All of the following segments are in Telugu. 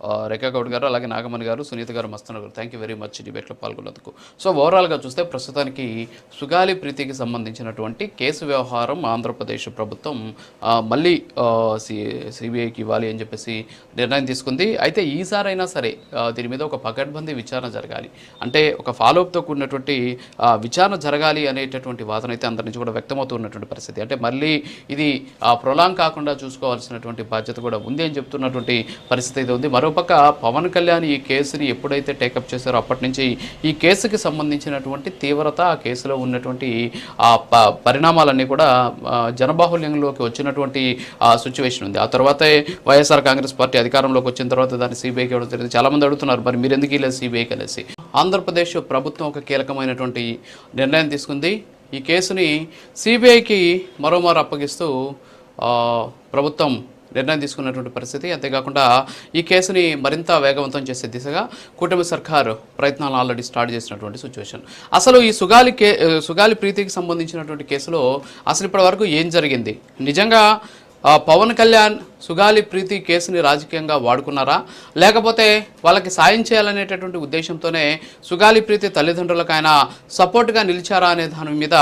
ఆ, రేఖా గౌడ్ గారు అలాగే నాగమణి గారు సునీత గారు మస్తున్నారు. గారు థ్యాంక్ యూ వెరీ మచ్ డిబేట్లో పాల్గొన్నందుకు. సో ఓవరాల్గా చూస్తే ప్రస్తుతానికి సుగాలి ప్రీతికి సంబంధించినటువంటి కేసు వ్యవహారం ఆంధ్రప్రదేశ్ ప్రభుత్వం మళ్ళీ సి సిబిఐకి ఇవ్వాలి అని చెప్పేసి నిర్ణయం తీసుకుంది. అయితే ఈసారైనా సరే దీని మీద ఒక పకడ్బందీ విచారణ జరగాలి. అంటే ఒక ఫాలోఅప్తో కూడినటువంటి విచారణ జరగాలి అనేటటువంటి వాదన అయితే అందరి నుంచి కూడా వ్యక్తమవుతున్నటువంటి పరిస్థితి. అంటే మళ్ళీ ఇది ప్రొలాంగ్ కాకుండా చూసుకోవాల్సినటువంటి బాధ్యత కూడా ఉంది అని చెప్తున్నటువంటి పరిస్థితి అయితే ఉంది. మరో మరోపక్క పవన్ కళ్యాణ్ ఈ కేసుని ఎప్పుడైతే టేకప్ చేశారో అప్పటి నుంచి ఈ కేసుకి సంబంధించినటువంటి తీవ్రత ఆ కేసులో ఉన్నటువంటి ఆ ప పరిణామాలన్నీ కూడా జనబాహుల్యంలోకి వచ్చినటువంటి సిచ్యువేషన్ ఉంది. ఆ తర్వాతే వైఎస్ఆర్ కాంగ్రెస్ పార్టీ అధికారంలోకి వచ్చిన తర్వాత దాన్ని సిబిఐకి ఇవ్వడం జరిగింది. చాలామంది అడుగుతున్నారు మరి మీరు ఎందుకు ఇలా సిబిఐకి అనేసి. ఆంధ్రప్రదేశ్ ప్రభుత్వం ఒక కీలకమైనటువంటి నిర్ణయం తీసుకుంది. ఈ కేసుని సిబిఐకి మరోమారు అప్పగిస్తూ ప్రభుత్వం నిర్ణయం తీసుకున్నటువంటి పరిస్థితి. అంతేకాకుండా ఈ కేసుని మరింత వేగవంతం చేసే దిశగా కూటమి సర్కార్ ప్రయత్నాలు ఆల్రెడీ స్టార్ట్ చేసినటువంటి సిచ్యువేషన్ అసలు ఈ సుగాలి కే సుగాలి ప్రీతికి సంబంధించినటువంటి కేసులో అసలు ఇప్పటి వరకు ఏం జరిగింది? నిజంగా పవన్ కళ్యాణ్ సుగాలి ప్రీతి కేసుని రాజకీయంగా వాడుకున్నారా? లేకపోతే వాళ్ళకి సాయం చేయాలనేటటువంటి ఉద్దేశంతోనే సుగాలి ప్రీతి తల్లిదండ్రులకు ఆయన సపోర్ట్గా నిలిచారా అనే దాని మీద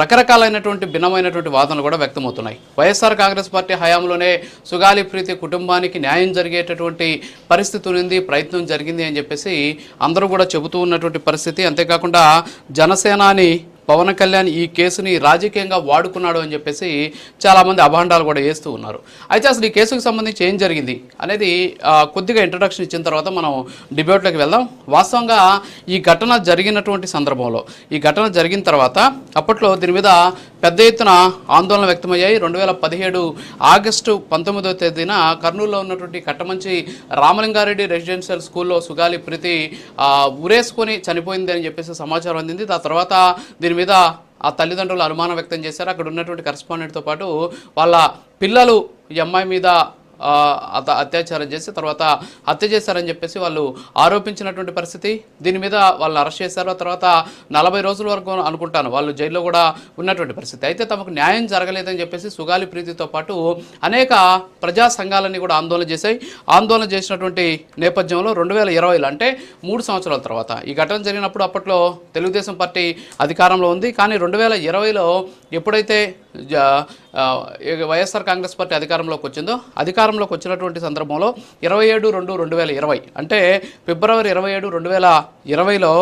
రకరకాలైనటువంటి భిన్నమైనటువంటి వాదనలు కూడా వ్యక్తమవుతున్నాయి. వైఎస్ఆర్ కాంగ్రెస్ పార్టీ హయాంలోనే సుగాలి ప్రీతి కుటుంబానికి న్యాయం జరిగేటటువంటి పరిస్థితి ఉంది ప్రయత్నం జరిగింది అని చెప్పేసి అందరూ కూడా చెబుతూ ఉన్నటువంటి పరిస్థితి. అంతేకాకుండా జనసేనాని పవన్ కళ్యాణ్ ఈ కేసుని రాజకీయంగా వాడుకున్నాడు అని చెప్పేసి చాలామంది అభాండాలు కూడా వేస్తూ ఉన్నారు. అయితే అసలు ఈ కేసుకు సంబంధించి ఏం జరిగింది అనేది కొద్దిగా ఇంట్రడక్షన్ ఇచ్చిన తర్వాత మనం డిబేట్లోకి వెళ్దాం. వాస్తవంగా ఈ ఘటన జరిగినటువంటి సందర్భంలో ఈ ఘటన జరిగిన తర్వాత అప్పట్లో దీని మీద పెద్ద ఎత్తున ఆందోళన వ్యక్తమయ్యాయి. రెండు వేల పదిహేడు ఆగస్టు పంతొమ్మిదో తేదీన కర్నూలులో ఉన్నటువంటి కట్టమంచి రామలింగారెడ్డి రెసిడెన్షియల్ స్కూల్లో సుగాలి ప్రీతి ఉరేసుకొని చనిపోయింది అని చెప్పేసి సమాచారం అందింది. ఆ తర్వాత దీని మీద ఆ తల్లిదండ్రులు అనుమానం వ్యక్తం చేశారు. అక్కడ ఉన్నటువంటి కరెస్పాండెంట్తో పాటు వాళ్ళ పిల్లలు ఈ అమ్మాయి మీద అత అత్యాచారం చేసి తర్వాత హత్య చేశారని చెప్పేసి వాళ్ళు ఆరోపించినటువంటి పరిస్థితి. దీని మీద వాళ్ళు అరెస్ట్ చేశారు. తర్వాత నలభై రోజుల వరకు అనుకుంటాను వాళ్ళు జైల్లో కూడా ఉన్నటువంటి పరిస్థితి. అయితే తమకు న్యాయం జరగలేదని చెప్పేసి సుగాలి ప్రీతితో పాటు అనేక ప్రజా సంఘాలన్నీ కూడా ఆందోళన చేశాయి. ఆందోళన చేసినటువంటి నేపథ్యంలో రెండు వేల ఇరవైలో అంటే మూడు సంవత్సరాల తర్వాత ఈ ఘటన జరిగినప్పుడు అప్పట్లో తెలుగుదేశం పార్టీ అధికారంలో ఉంది. కానీ రెండు వేల ఇరవైలో ఎప్పుడైతే జ- వైఎస్ఆర్ కాంగ్రెస్ పార్టీ అధికారంలోకి వచ్చిందో అధికారంలోకి వచ్చినటువంటి సందర్భంలో ఇరవై ఏడు రెండు రెండు వేల ఇరవై అంటే ఫిబ్రవరి ఇరవై ఏడు రెండు వేల ఇరవైలో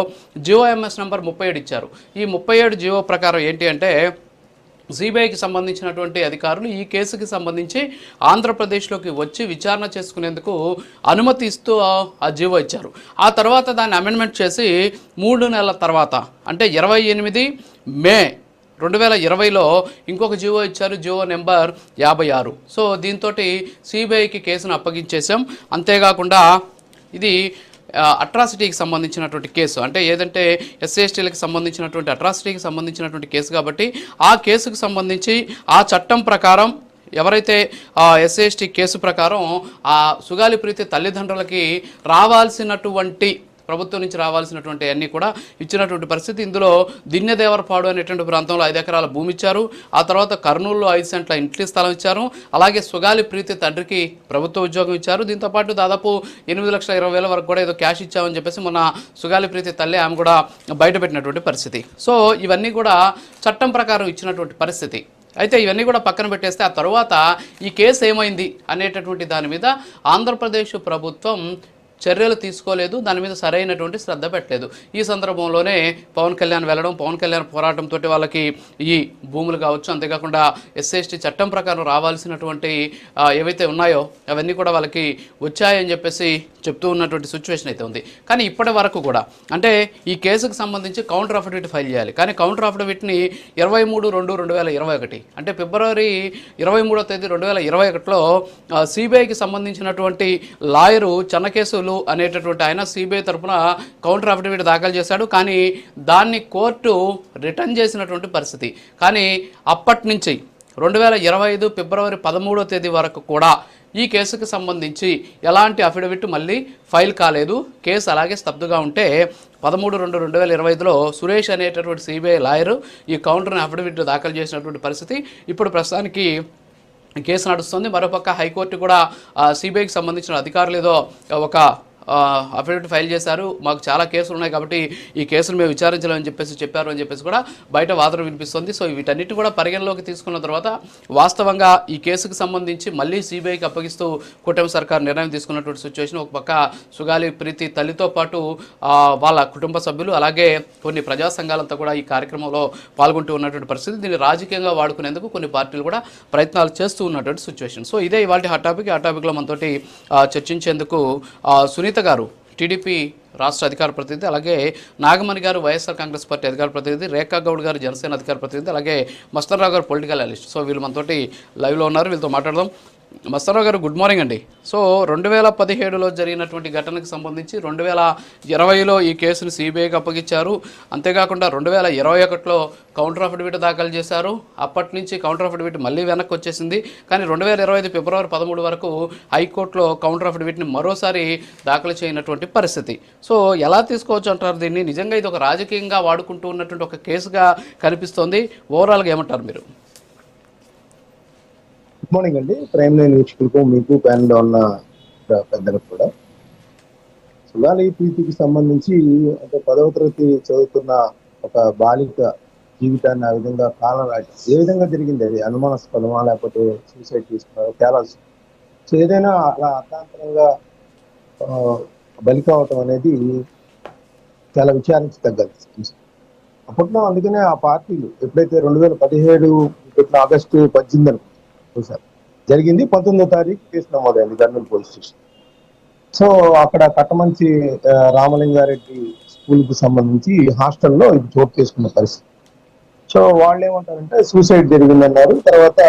జియో ఎంఎస్ నెంబర్ ముప్పై ఏడు ఇచ్చారు. ఈ ముప్పై ఏడు జియో ప్రకారం ఏంటి అంటే సిబిఐకి సంబంధించినటువంటి అధికారులు ఈ కేసుకి సంబంధించి ఆంధ్రప్రదేశ్లోకి వచ్చి విచారణ చేసుకునేందుకు అనుమతి ఇస్తూ ఆ జీవో ఇచ్చారు. ఆ తర్వాత దాన్ని అమెండ్మెంట్ చేసి మూడు నెలల తర్వాత అంటే ఇరవై ఎనిమిది మే రెండు వేల ఇరవైలో ఇంకొక జీవో ఇచ్చారు జీవో నెంబర్ యాభై ఆరు. సో దీంతో సిబిఐకి కేసును అప్పగించేశాం. అంతేకాకుండా ఇది అట్రాసిటీకి సంబంధించినటువంటి కేసు. అంటే ఏదంటే ఎస్సీఎస్టీలకు సంబంధించినటువంటి అట్రాసిటీకి సంబంధించినటువంటి కేసు కాబట్టి ఆ కేసుకు సంబంధించి ఆ చట్టం ప్రకారం ఎవరైతే ఎస్సీఎస్టీ కేసు ప్రకారం ఆ సుగాలి ప్రీతి తల్లిదండ్రులకి రావాల్సినటువంటి ప్రభుత్వం నుంచి రావాల్సినటువంటి అన్నీ కూడా ఇచ్చినటువంటి పరిస్థితి. ఇందులో దిన్నెదేవరపాడు అనేటువంటి ప్రాంతంలో ఐదు ఎకరాల భూమి ఇచ్చారు. ఆ తర్వాత కర్నూలులో ఐదు సెంట్ల ఇంటి స్థలం ఇచ్చారు. అలాగే సుగాలి ప్రీతి తండ్రికి ప్రభుత్వ ఉద్యోగం ఇచ్చారు. దీంతో పాటు దాదాపు ఎనిమిది లక్షల ఇరవై వేల వరకు కూడా ఏదో క్యాష్ ఇచ్చామని చెప్పేసి మొన్న సుగాలి ప్రీతి తల్లి ఆమె కూడా బయటపెట్టినటువంటి పరిస్థితి. సో ఇవన్నీ కూడా చట్టం ప్రకారం ఇచ్చినటువంటి పరిస్థితి. అయితే ఇవన్నీ కూడా పక్కన పెట్టేస్తే ఆ తర్వాత ఈ కేసు ఏమైంది అనేటటువంటి దాని మీద ఆంధ్రప్రదేశ్ ప్రభుత్వం చర్యలు తీసుకోలేదు. దాని మీద సరైనటువంటి శ్రద్ధ పెట్టలేదు. ఈ సందర్భంలోనే పవన్ కళ్యాణ్ వెళ్ళడం పవన్ కళ్యాణ్ పోరాటంతో వాళ్ళకి ఈ భూములు కావచ్చు అంతేకాకుండా ఎస్సీ చట్టం ప్రకారం రావాల్సినటువంటి ఏవైతే ఉన్నాయో అవన్నీ కూడా వాళ్ళకి వచ్చాయని చెప్పేసి చెప్తూ ఉన్నటువంటి సిచ్యువేషన్ అయితే ఉంది. కానీ ఇప్పటి వరకు కూడా అంటే ఈ కేసుకు సంబంధించి కౌంటర్ అఫిడవిట్ ఫైల్ చేయాలి. కానీ కౌంటర్ అఫిడవిట్ని ఇరవై మూడు రెండు రెండు వేల ఇరవై ఒకటి అంటే ఫిబ్రవరి ఇరవై మూడో తేదీ రెండు వేల ఇరవై ఒకటిలో సిబిఐకి సంబంధించినటువంటి లాయరు చెన్నకేసులు అనేటటువంటి ఆయన సిబిఐ తరఫున కౌంటర్ అఫిడవిట్ దాఖలు చేశాడు. కానీ దాన్ని కోర్టు రిటర్న్ చేసినటువంటి పరిస్థితి. కానీ అప్పటి నుంచి రెండు వేల ఇరవై ఐదు ఫిబ్రవరి పదమూడో తేదీ వరకు కూడా ఈ కేసుకు సంబంధించి ఎలాంటి అఫిడవిట్ మళ్ళీ ఫైల్ కాలేదు. కేసు అలాగే స్తబ్దుగా ఉంటే పదమూడు రెండు రెండు వేల ఇరవై ఐదులో సురేష్ అనేటటువంటి సిబిఐ లాయరు ఈ కౌంటర్ని అఫిడవిట్ దాఖలు చేసినటువంటి పరిస్థితి. ఇప్పుడు ప్రస్తుతానికి కేసు నడుస్తుంది. మరోపక్క హైకోర్టు కూడా సిబిఐకి సంబంధించిన అధికారులు ఏదో ఒక అఫిడవిట్ ఫైల్ చేశారు. మాకు చాలా కేసులు ఉన్నాయి కాబట్టి ఈ కేసులు మేము విచారించలేమని చెప్పేసి చెప్పారు అని చెప్పేసి కూడా బయట వాదన వినిపిస్తుంది. సో వీటన్నిటి కూడా పరిగణలోకి తీసుకున్న తర్వాత వాస్తవంగా ఈ కేసుకు సంబంధించి మళ్ళీ సిబిఐకి అప్పగిస్తూ కూటమి సర్కార్ నిర్ణయం తీసుకున్నటువంటి సిచ్యువేషన్ ఒక పక్క సుగాలి ప్రీతి తల్లితో పాటు వాళ్ళ కుటుంబ సభ్యులు అలాగే కొన్ని ప్రజా సంఘాలంతా కూడా ఈ కార్యక్రమంలో పాల్గొంటూ ఉన్నటువంటి పరిస్థితి. దీన్ని రాజకీయంగా వాడుకునేందుకు కొన్ని పార్టీలు కూడా ప్రయత్నాలు చేస్తూ ఉన్నటువంటి సిచ్యువేషన్ సో ఇదే ఇవాళ హాట్ టాపిక్. ఆ టాపిక్లో మనతోటి చర్చించేందుకు ఆ, సునీత గారు టీడీపీ రాష్ట్ర అధికార ప్రతినిధి అలాగే నాగమణి గారు వైఎస్ఆర్ కాంగ్రెస్ పార్టీ అధికార ప్రతినిధి రేఖా గౌడ్ గారు జనసేన అధికార ప్రతినిధి అలాగే మస్తన్రావు గారు పొలిటికల్ అనలిస్ట్. సో వీళ్ళు మనతోటి లైవ్లో ఉన్నారు. వీళ్ళతో మాట్లాడదాం. మస్తన్రావు గారు గుడ్ మార్నింగ్ అండి. సో రెండు వేల పదిహేడులో జరిగినటువంటి ఘటనకు సంబంధించి రెండు వేల ఇరవైలో ఈ కేసును సిబిఐకి అప్పగించారు. అంతేకాకుండా రెండు వేల ఇరవై ఒకటిలో కౌంటర్ అఫిడవిట్ దాఖలు చేశారు. అప్పటి నుంచి కౌంటర్ అఫిడవిట్ మళ్ళీ వెనక్కి వచ్చేసింది. కానీ రెండు వేల ఇరవై ఐదు ఫిబ్రవరి పదమూడు వరకు హైకోర్టులో కౌంటర్ అఫిడవిట్ని మరోసారి దాఖలు చేయనటువంటి పరిస్థితి. సో ఎలా తీసుకోవచ్చు అంటారు దీన్ని? నిజంగా ఇది ఒక రాజకీయంగా వాడుకుంటూ ఉన్నటువంటి ఒక కేసుగా కనిపిస్తోంది. ఓవరాల్గా ఏమంటారు మీరు? గుడ్ మార్నింగ్ అండి. ప్రైమ్ లైన్ వీక్షకులకు మీకు ప్యానెల్లో ఉన్న పెద్దలకు కూడా. సుగాలి ప్రీతికి సంబంధించి అంటే పదవ తరగతి చదువుతున్న ఒక బాలిక జీవితాన్ని ఆ విధంగా కాలం ఏ విధంగా జరిగింది అది? అనుమానాస్పదమా? లేకపోతే సూసైడ్ చేసుకున్నారో తేలాల్సి సో ఏదైనా అలా అర్థాంతరంగా బలి కావటం అనేది చాలా విచారించదగ్గది. అప్పట్లో అందుకనే ఆ పార్టీలు ఎప్పుడైతే రెండు వేల పదిహేడు ఆగస్టు పద్దెనిమిది అనుకుంటా సార్ జరిగింది పంతొమ్మిదో తారీఖు కేసు నమోదైంది కర్నూలు పోలీస్ స్టేషన్. సో అక్కడ కట్టమంచి రామలింగారెడ్డి స్కూల్కు సంబంధించి హాస్టల్లో ఇది చోటు చేసుకున్న పరిస్థితి. సో వాళ్ళు ఏమంటారంటే సూసైడ్ జరిగిందన్నారు. తర్వాత